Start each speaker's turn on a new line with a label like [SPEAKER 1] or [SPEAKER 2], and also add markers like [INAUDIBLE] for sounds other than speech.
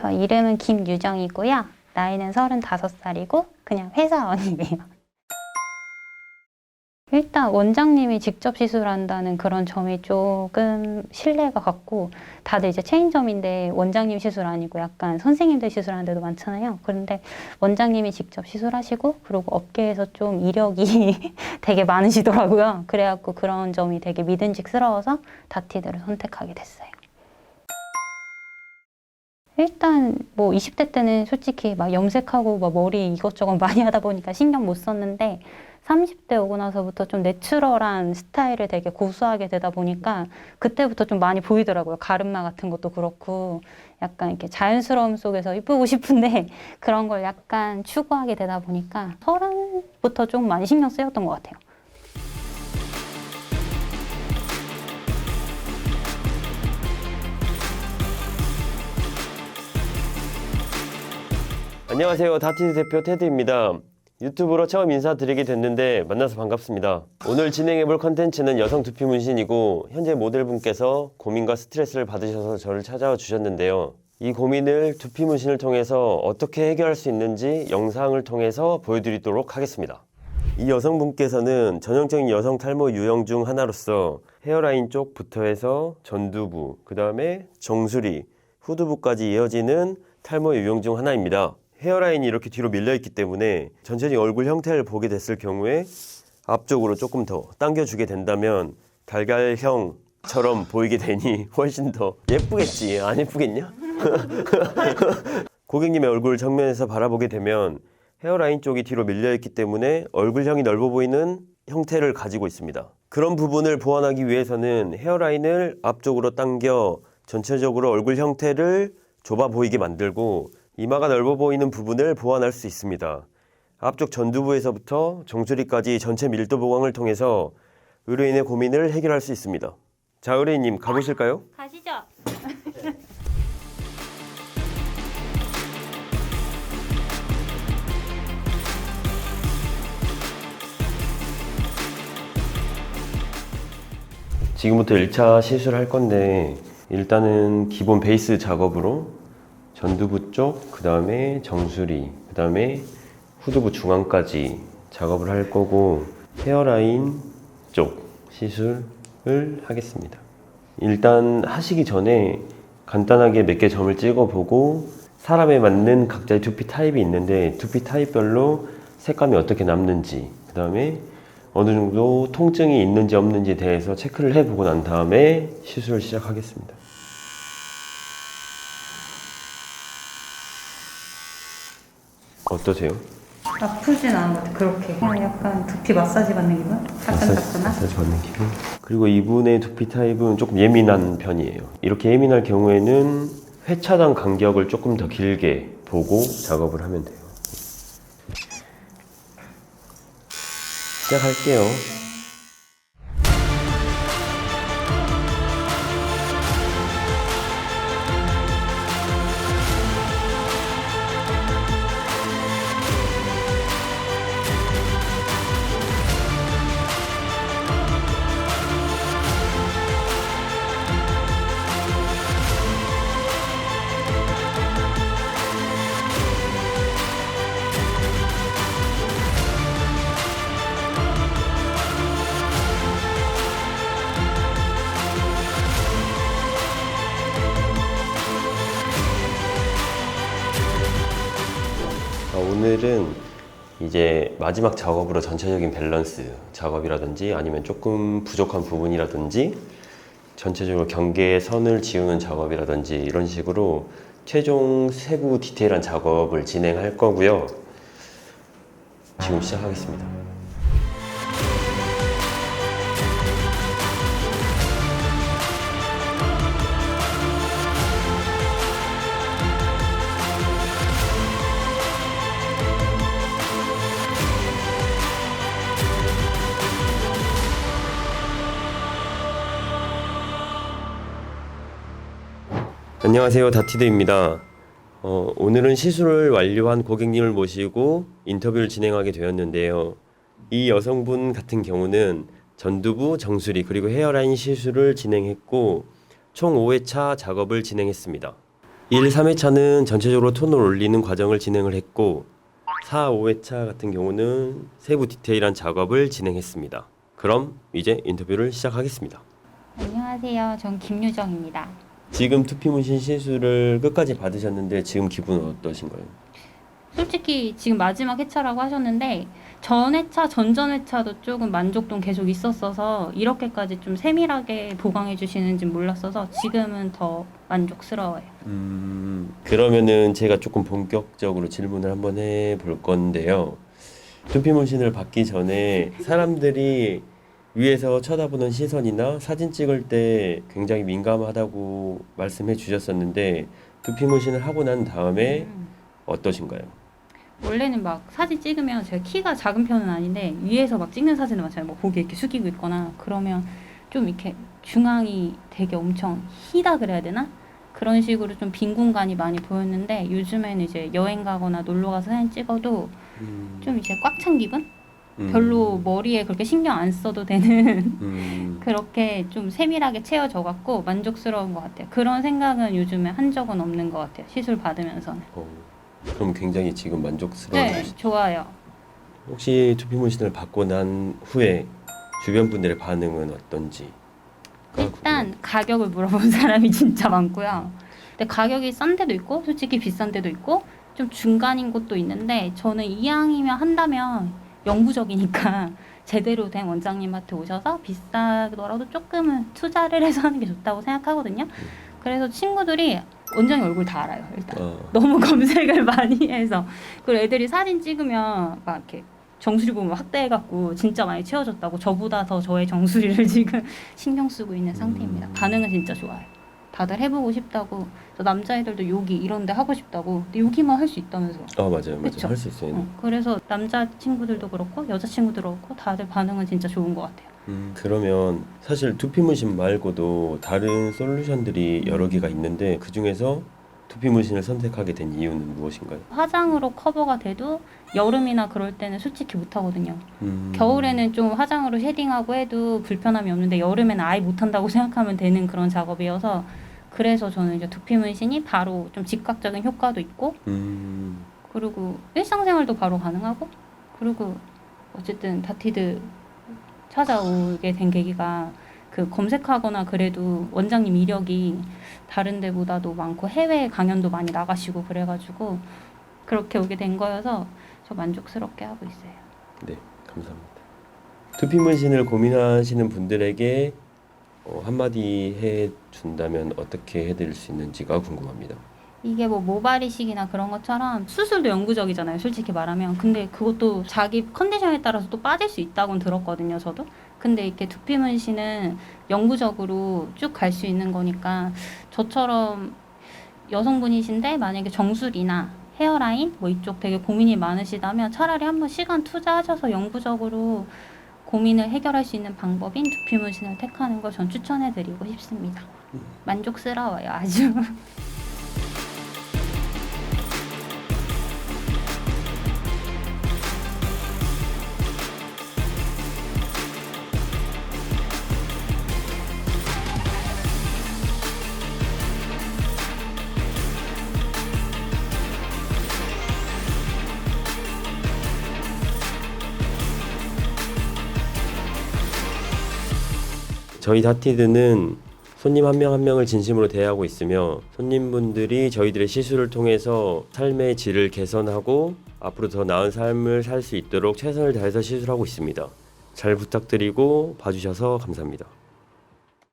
[SPEAKER 1] 저 이름은 김유정이고요. 나이는 35살이고 그냥 회사원이에요. [LAUGHS] 일단 원장님이 직접 시술한다는 그런 점이 조금 신뢰가 갔고 다들 이제 체인점인데 원장님 시술 아니고 약간 선생님들 시술하는 데도 많잖아요. 그런데 원장님이 직접 시술하시고 그리고 업계에서 좀 이력이 [LAUGHS] 되게 많으시더라고요. 그래갖고 그런 점이 되게 믿음직스러워서 다티드를 선택하게 됐어요. 일단 뭐 20대 때는 솔직히 막 염색하고 막 머리 이것저것 [LAUGHS] 많이 하다 보니까 신경 못 썼는데 30대 오고 나서부터 좀 내추럴한 스타일을 되게 고수하게 되다 보니까 그때부터 좀 많이 보이더라고요. 가르마 같은 것도 그렇고 약간 이렇게 자연스러움 속에서 이쁘고 싶은데 [LAUGHS] 그런 걸 약간 추구하게 되다 보니까 서른부터 좀 많이 신경 쓰였던 것 같아요.
[SPEAKER 2] 안녕하세요. 다티드 대표 테드입니다. 유튜브로 처음 인사드리게 됐는데 만나서 반갑습니다. 오늘 진행해볼 컨텐츠는 여성 두피 문신이고 현재 모델분께서 고민과 스트레스를 받으셔서 저를 찾아와 주셨는데요. 이 고민을 두피 문신을 통해서 어떻게 해결할 수 있는지 영상을 통해서 보여드리도록 하겠습니다. 이 여성분께서는 전형적인 여성 탈모 유형 중 하나로서 헤어라인 쪽부터 해서 전두부, 그 다음에 정수리, 후두부까지 이어지는 탈모 유형 중 하나입니다. 헤어라인이 이렇게 뒤로 밀려 있기 때문에 전체적인 얼굴 형태를 보게 됐을 경우에 앞쪽으로 조금 더 당겨주게 된다면 달걀형처럼 보이게 되니 [LAUGHS] 훨씬 더 예쁘겠지 안 예쁘겠냐? [LAUGHS] 고객님의 얼굴 정면에서 바라보게 되면 헤어라인 쪽이 뒤로 밀려 있기 때문에 얼굴형이 넓어 보이는 형태를 가지고 있습니다. 그런 부분을 보완하기 위해서는 헤어라인을 앞쪽으로 당겨 전체적으로 얼굴 형태를 좁아 보이게 만들고 이마가 넓어 보이는 부분을 보완할 수 있습니다. 앞쪽 전두부에서부터 정수리까지 전체 밀도 보강을 통해서 의뢰인의 고민을 해결할 수 있습니다. 자, 의뢰인님 가보실까요?
[SPEAKER 1] 가시죠.
[SPEAKER 2] 지금부터 1차 시술할 건데 일단은 기본 베이스 작업으로 전두부 쪽, 그 다음에 정수리, 그 다음에 후두부 중앙까지 작업을 할 거고 헤어라인 쪽 시술을 하겠습니다. 일단 하시기 전에 간단하게 몇 개 점을 찍어보고 사람에 맞는 각자의 두피 타입이 있는데 두피 타입별로 색감이 어떻게 남는지 그 다음에 어느 정도 통증이 있는지 없는지에 대해서 체크를 해보고 난 다음에 시술을 시작하겠습니다. 어떠세요?
[SPEAKER 1] 나쁘진 않은 것 같아요. 그렇게. 그냥 약간 두피 마사지 받는 기분? 따끈따끈한?
[SPEAKER 2] 마사지 받는 기분. 그리고 이분의 두피 타입은 조금 예민한 편이에요. 이렇게 예민할 경우에는 회차당 간격을 조금 더 길게 보고 작업을 하면 돼요. 시작할게요. 오늘은 이제 마지막 작업으로 전체적인 밸런스 작업이라든지 아니면 조금 부족한 부분이라든지 전체적으로 경계의 선을 지우는 작업이라든지 이런 식으로 최종 세부 디테일한 작업을 진행할 거고요. 지금 시작하겠습니다. 안녕하세요. 다티드입니다. 어, 오늘은 시술을 완료한 고객님을 모시고 인터뷰를 진행하게 되었는데요. 이 여성분 같은 경우는 전두부, 정수리 그리고 헤어라인 시술을 진행했고 총 5회차 작업을 진행했습니다. 1, 3회차는 전체적으로 톤을 올리는 과정을 진행을 했고 4, 5회차 같은 경우는 세부 디테일한 작업을 진행했습니다. 그럼 이제 인터뷰를 시작하겠습니다.
[SPEAKER 1] 안녕하세요. 전 김유정입니다.
[SPEAKER 2] 지금 투피 문신 시술을 끝까지 받으셨는데 지금 기분은 어떠신가요?
[SPEAKER 1] 솔직히 지금 마지막 회차라고 하셨는데 전 회차, 전전 회차도 조금 만족도는 계속 있었어서 이렇게까지 좀 세밀하게 보강해 주시는지 몰랐어서 지금은 더 만족스러워요.
[SPEAKER 2] 음, 그러면은 제가 조금 본격적으로 질문을 한번 해 볼 건데요. 두피 문신을 받기 전에 사람들이 위에서 쳐다보는 시선이나 사진 찍을 때 굉장히 민감하다고 말씀해 주셨었는데 두피 문신을 하고 난 다음에
[SPEAKER 1] 음.
[SPEAKER 2] 어떠신가요?
[SPEAKER 1] 원래는 막 사진 찍으면 제가 키가 작은 편은 아닌데 위에서 막 찍는 사진을. 뭐 고개 이렇게 숙이고 있거나 그러면 좀 이렇게 중앙이 되게 엄청 희다 그래야 되나? 그런 식으로 좀 빈 공간이 많이 보였는데 요즘에는 이제 여행 가거나 놀러 가서 사진 찍어도 좀 이제 꽉 찬 기분?
[SPEAKER 2] 음,
[SPEAKER 1] 별로 머리에 그렇게 신경 안 써도 되는
[SPEAKER 2] 음, [LAUGHS]
[SPEAKER 1] 그렇게 좀 세밀하게 채워져 갖고 만족스러운 것 같아요. 그런 생각은 요즘에 한 적은 없는 것 같아요. 시술 받으면서는.
[SPEAKER 2] 어, 그럼 굉장히 지금 만족스러워.
[SPEAKER 1] 네, 좋아요.
[SPEAKER 2] 혹시 두피 문신을 받고 난 후에 주변 분들의 반응은 어떤지?
[SPEAKER 1] 일단 가격을 물어본 [LAUGHS] 사람이 진짜 많고요. 근데 가격이 싼 데도 있고 솔직히 비싼 데도 있고 좀 중간인 곳도 있는데 저는 이왕이면 한다면 영구적이니까 [LAUGHS] 제대로 된 원장님한테 오셔서 비싸더라도 조금은 투자를 해서 하는 게 좋다고 생각하거든요. 그래서 친구들이 원장님 얼굴 다 알아요. 일단
[SPEAKER 2] 어,
[SPEAKER 1] 너무 [LAUGHS] 검색을 많이 해서 그리고 애들이 사진 찍으면 막 이렇게 정수리 보면 확대해갖고 진짜 많이 채워졌다고 저보다 더 저의 정수리를 [LAUGHS] 지금 신경 쓰고 있는 상태입니다.
[SPEAKER 2] 음.
[SPEAKER 1] 반응은 진짜 좋아요. 다들 해보고 싶다고 또 남자애들도 여기 이런 데 하고 싶다고 근데 여기만 할 수 있다면서요.
[SPEAKER 2] 아 맞아요, 맞아요.
[SPEAKER 1] 그쵸?
[SPEAKER 2] 할 수 있어요.
[SPEAKER 1] 어, 그래서 남자 친구들도 그렇고 여자 친구들도 그렇고 다들 반응은 진짜 좋은 것 같아요.
[SPEAKER 2] 음, 그러면 사실 두피 문신 말고도 다른 솔루션들이 여러 개가 있는데 그 중에서 두피 문신을 선택하게 된 이유는 무엇인가요?
[SPEAKER 1] 화장으로 커버가 돼도 여름이나 그럴 때는 솔직히 못 하거든요.
[SPEAKER 2] 음,
[SPEAKER 1] 겨울에는 좀 화장으로 쉐딩하고 해도 불편함이 없는데 여름에는 아예 못한다고 [LAUGHS] 생각하면 되는 그런 작업이어서 그래서 저는 이제 두피 문신이 바로 좀 즉각적인 효과도 있고
[SPEAKER 2] 음,
[SPEAKER 1] 그리고 일상생활도 바로 가능하고 그리고 어쨌든 다티드 찾아오게 된 계기가 그 검색하거나 그래도 원장님 이력이 다른 데보다도 많고 해외 강연도 많이 나가시고 그래가지고 그렇게 오게 된 거여서 저 만족스럽게 하고 있어요.
[SPEAKER 2] 네, 감사합니다. 두피 문신을 고민하시는 분들에게 어, 한마디 해 준다면 어떻게 해드릴 수 있는지가 궁금합니다.
[SPEAKER 1] 이게 뭐 모발 이식이나 그런 것처럼 수술도 영구적이잖아요. 솔직히 말하면. 근데 그것도 자기 컨디션에 따라서 또 빠질 수 있다고는 들었거든요. 저도. 근데 이렇게 두피 문신은 영구적으로 쭉 갈 수 있는 거니까 저처럼 여성분이신데 만약에 정수리나 헤어라인 뭐 이쪽 되게 고민이 많으시다면 차라리 한번 시간 투자하셔서 영구적으로 고민을 해결할 수 있는 방법인 두피 문신을 택하는 걸 전 추천해 드리고 싶습니다. 만족스러워요. 아주. [LAUGHS]
[SPEAKER 2] 저희 다티드는 손님 한 명 한 명을 진심으로 대하고 있으며 손님분들이 저희들의 시술을 통해서 삶의 질을 개선하고 앞으로 더 나은 삶을 살 수 있도록 최선을 다해서 시술하고 있습니다. 잘 부탁드리고 봐주셔서 감사합니다.